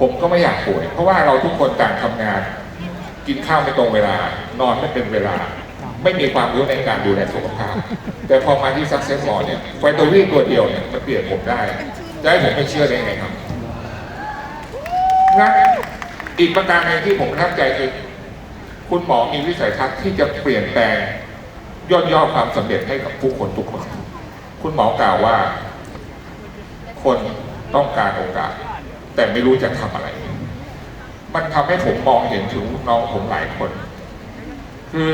ผมก็ไม่อยากป่วย เพราะว่าเราทุกคนต่างทำงาน กินข้าวไม่ตรงเวลา นอนไม่เป็นเวลา ไม่มีความรู้ในการดูแลสุขภาพ แต่พอมาที่ซักเซสมอลเนี่ยไฟโตวี่ตัวเดียวเนี่ยมันเปลี่ยนผมได้จะให้ผมไม่เชื่อได้ไงครับงั้นอีกประการหนึ่งที่ผมประทับใจคือคุณหมอมีวิสัยทัศน์ที่จะเปลี่ยนแปลงย่นย่อความสำเร็จให้กับผู้คนทุกคน คุณหมอกล่าวว่า คนต้องการโอกาส แต่ไม่รู้จะทำอะไร มันทำให้ผมมองเห็นถึงน้องผมหลายคน คือ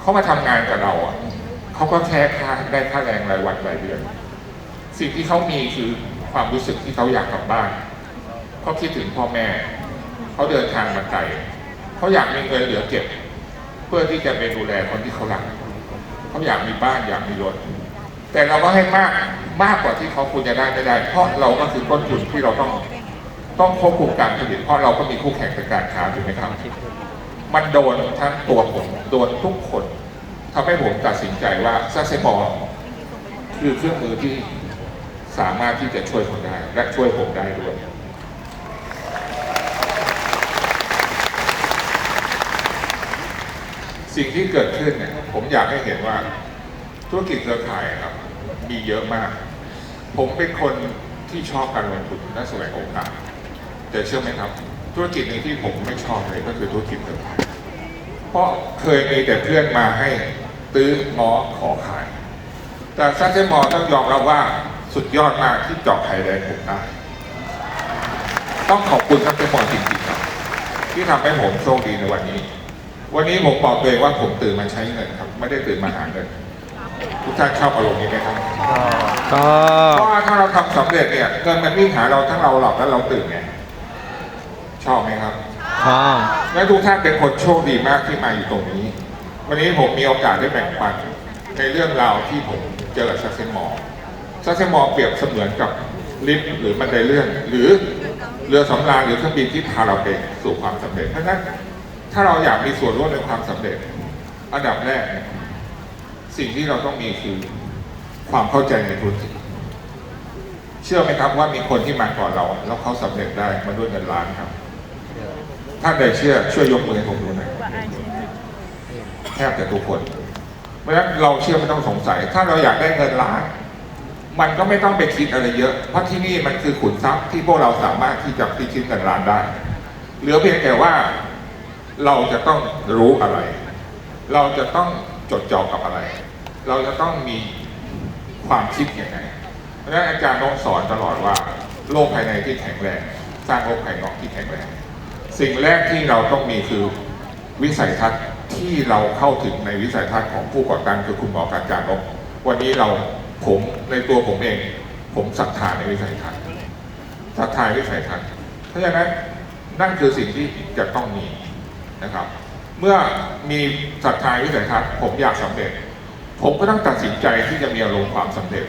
เขามาทำงานกับเราอะเขาก็แค่ค่าได้ค่าแรงรายวันรายเดือน สิ่งที่เขามีคือความรู้สึกที่เขาอยากกลับบ้านเขาคิดถึงพ่อแม่เขาเดินทางมาไกลเขาอยากมีเงินเหลือเก็บ เพื่อที่จะไปดูแลคนที่เขารักเขาอยากมีบ้านอยากมีรถ แต่เราก็ให้มาก มากกว่าที่เขาควรจะได้ไม่ได้ เพราะเราก็คือต้นทุนที่เราต้องต้องควบคุมการผลิตเพราะเราก็มีคู่แข่งทางการค้าถูกไหมครับ มันโดนทั้งตัวผมโดนทุกคนทำให้ผมตัดสินใจว่าซักเซมอคือเครื่องมือที่สามารถที่จะช่วยคนได้ และช่วยผมได้ด้วยสิ่งที่เกิดขึ้นเนี่ยผมอยากให้เห็นว่าธุรกิจเครือข่ายครับ มีเยอะมาก ผมเป็นคนที่ชอบการลงทุนและแสวงโอกาสแต่เชื่อไหมครับ ธุรกิจหนึ่งที่ผมไม่ชอบเลยก็คือธุรกิจเครือข่ายเพราะเคยมีแต่เพื่อนมาให้ตื้อง้อขอขาย แต่ซันเจมอต้องยอมรับว่าสุดยอดมากที่เจาะไข่แดงผมได้ต้องขอบคุณซันเจมอจริงๆครับที่ทำให้ผมโชคดีในวันนี้ วันนี้ผมบอกตัวเองว่าผมตื่นมาใช้เงินครับ ไม่ได้ตื่นมาหาเงิน ทุกท่านชอบอารมณ์นี้ไหมครับก็ เพราะว่าถ้าเราทำสำเร็จเนี่ยเงินมันวิ่งหาเราทั้งเราหลับและเราตื่นไงชอบไหมครับ ชอบ และทุกท่านเป็นคนโชคดีมากที่มาอยู่ตรงนี้ วันนี้ผมมีโอกาสได้แบ่งปันในเรื่องราวที่ผมเจอกับซักเซนมอซักเซนมอเปรียบเสมือนกับลิฟต์หรือบันไดเลื่อนหรือเรือสำราญหรือเครื่องบินที่พาเราไปสู่ความสำเร็จเพราะฉะนั้นถ้าเราอยากมีส่วนร่วมในความสำเร็จ อันดับแรกเนี่ย สิ่งที่เราต้องมีคือความเข้าใจในธุรกิจเชื่อไหมครับว่ามีคนที่มาก่อนเรา แล้วเขาสำเร็จได้มาด้วยเงินล้านครับ ถ้าใดเชื่อช่วยยกมือให้ผมดูหน่อยแทบจะทุกคน เพราะฉะนั้นเราเชื่อไม่ต้องสงสัย ถ้าเราอยากได้เงินล้าน มันก็ไม่ต้องไปคิดอะไรเยอะ เพราะที่นี่มันคือขุนทรัพย์ที่พวกเราสามารถที่จะพิชิตเงินล้านได้ เหลือเพียงแต่ว่าเราจะต้องรู้อะไร เราจะต้อง จดจ่อกับอะไร เราจะต้องมีความคิดอยังไงเพราะฉะนั้นอาจารย์ต้องสอนตลอดว่าโลกภายในที่แข็งแรง สร้างโลกภายนอกที่แข็งแรง สิ่งแรกที่เราต้องมีคือวิสัยทัศน์ที่เราเข้าถึงในวิสัยทัศน์ของผู้ก่อตั้งคือคุณหมอการจารย์นกวันนี้เราผมในตัวผมเอง ผมศรัทธาในวิสัยทัศน์ศรัทธาในวิสัยทัศน์เพราะฉะนั้นนั่นคือสิ่งที่จะต้องมีนะครับ มื่อมีศรัทธาวิสัยทัศน์ผมอยากสำเร็จ ผมก็ต้องตัดสินใจที่จะมีอารมณ์ความสำเร็จ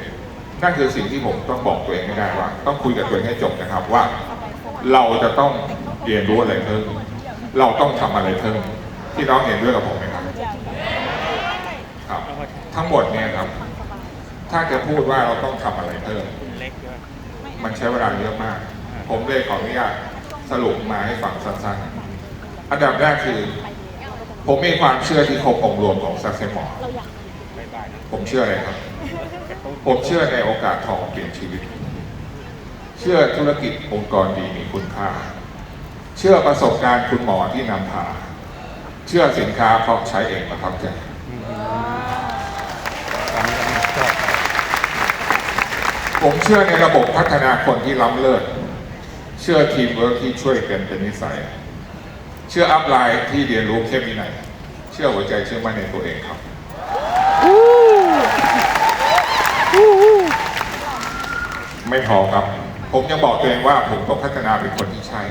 นั่นคือสิ่งที่ผมต้องบอกตัวเองไม่ได้ว่า ต้องคุยกับตัวเองให้จบนะครับว่า เราจะต้องเรียนรู้อะไรเพิ่มเราต้องทำอะไรเพิ่มที่น้องเห็นด้วยกับผมไหมครับครับ ทั้งหมดเนี่ยครับ ถ้าจะพูดว่าเราต้องทำอะไรเพิ่มมันใช้เวลาเยอะมาก ผมเลยขออนุญาตสรุปมาให้ฟังสั้นๆอันดับแรกคือ ผมมีความเชื่อที่ครบองค์รวมของซักเซมอผมเชื่ออะไรครับ ผมเชื่อในโอกาสทองเปลี่ยนชีวิต เชื่อธุรกิจองค์กรดีมีคุณค่า เชื่อประสบการณ์คุณหมอที่นำพา เชื่อสินค้าเพราะใช้เองประทับใจผมเชื่อในระบบพัฒนาคนที่ล้ำเลิศ เชื่อทีมเวิร์กที่ช่วยกันเป็นนิสัย ชื่ออัพไลน์ที่เรียนรู้เข้มวินัยเชื่อหัวใจเชื่อมั่นในตัวเองครับไม่พอครับ ผมยังบอกตัวเองว่าผมต้องพัฒนาเป็นคนที่ใช่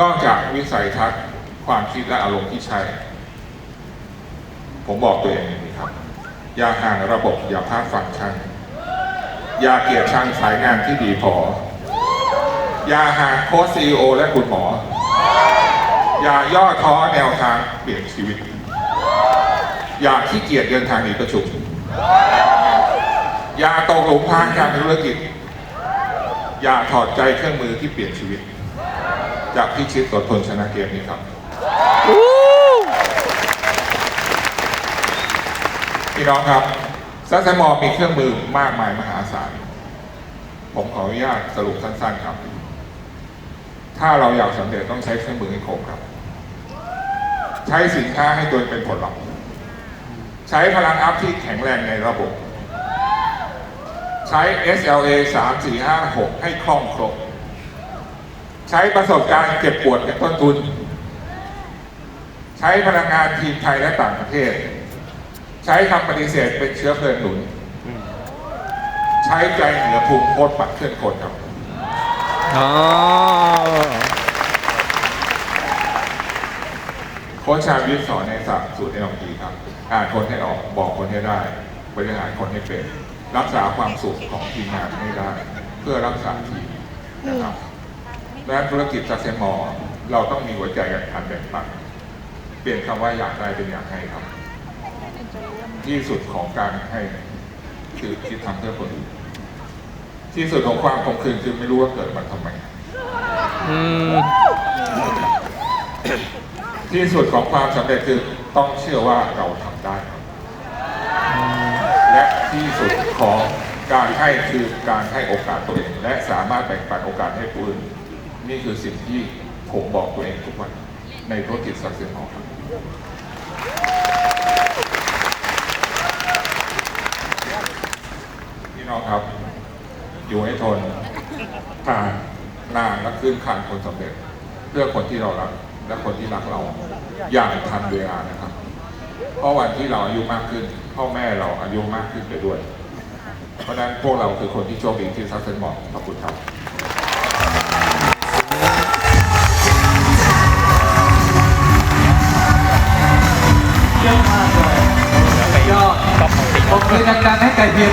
นอกจากวิสัยทัศน์ความคิดและอารมณ์ที่ใช่ ผมบอกตัวเองอย่างนี้ครับ อย่าห่างระบบอย่าพลาดฟังก์ชัน อย่าเกลียดชังสายงานที่ดีพอ อย่าห่างโค้ชซีอและคุณหมอ อย่าย่อท้อแนวทางเปลี่ยนชีวิต อย่าขี้เกียจเดินทางหนีประชุม อย่าตกหลุมพรางการธุรกิจ อย่าถอดใจเครื่องมือที่เปลี่ยนชีวิตจะพิชิตอดทนชนะเกมนี้ครับพี่น้องครับซัสมอมีเครื่องมือมากมายมหาศาล ผมขออนุญาตสรุปสั้นๆครับ ถ้าเราอยากสำเร็จต้องใช้เครื่องมือให้ครบครับ ช้สินค้าให้ตัวเองเป็นผลลัพธ์ใช้พลังอัพที่แข็งแรงในระบบ ใช้ SLA 3 4 5 6 ให้คล่องครบ ใช้ประสบการณ์เก็บปวดเป็นต้นทุน ใช้พลังงานทีมไทยและต่างประเทศ ใช้คำปฏิเสธเป็นเชื้อเพลิงหนุน ใช้ใจเหนือภูมิโคตรปัดเคลื่อนคนครับ อ๋อ ค้ชชาวิทย์สอนในศักดิ์สูตร NLP ครับ อ่านคนให้ออกบอกคนให้ได้ บริหารคนให้เป็น รักษาความสุขของทีมงานให้ได้ เพื่อรักษาทีมนะครับและธุรกิจซักเซมอเราต้องมีหัวใจกับการแบ่งปันเปลี่ยนคำว่าอยากได้เป็นอยากให้ครับ ที่สุดของการให้คือคิดทำเพื่อคนอื่นที่สุดของความคมคืนคือไม่รู้ว่าเกิดมาทำไมอืม ที่สุดของความสำเร็จคือต้องเชื่อว่าเราทำได้ครับ และที่สุดของการให้คือการให้โอกาสตัวเอง และสามารถแบ่งปันโอกาสให้ผู้อื่นนี่คือสิ่งที่ผมบอกตัวเองทุกวันในธุรกิจสักเซนของครับพี่น้องครับ อยู่ให้ทนผ่านนานและขึ้นคานคนสำเร็จ เพื่อคนที่เรารัก และคนที่รักเราอย่างทันเวลานะครับ เพราะวันที่เราอายุมากขึ้น พ่อแม่เราอายุมากขึ้นไปด้วย เพราะฉะนั้นพวกเราคือคนที่โชคดีที่ซักเซนบอกขอบคุณครับเยี่ยมมากเลยยอดผมคือดังๆให้ไก่เพียร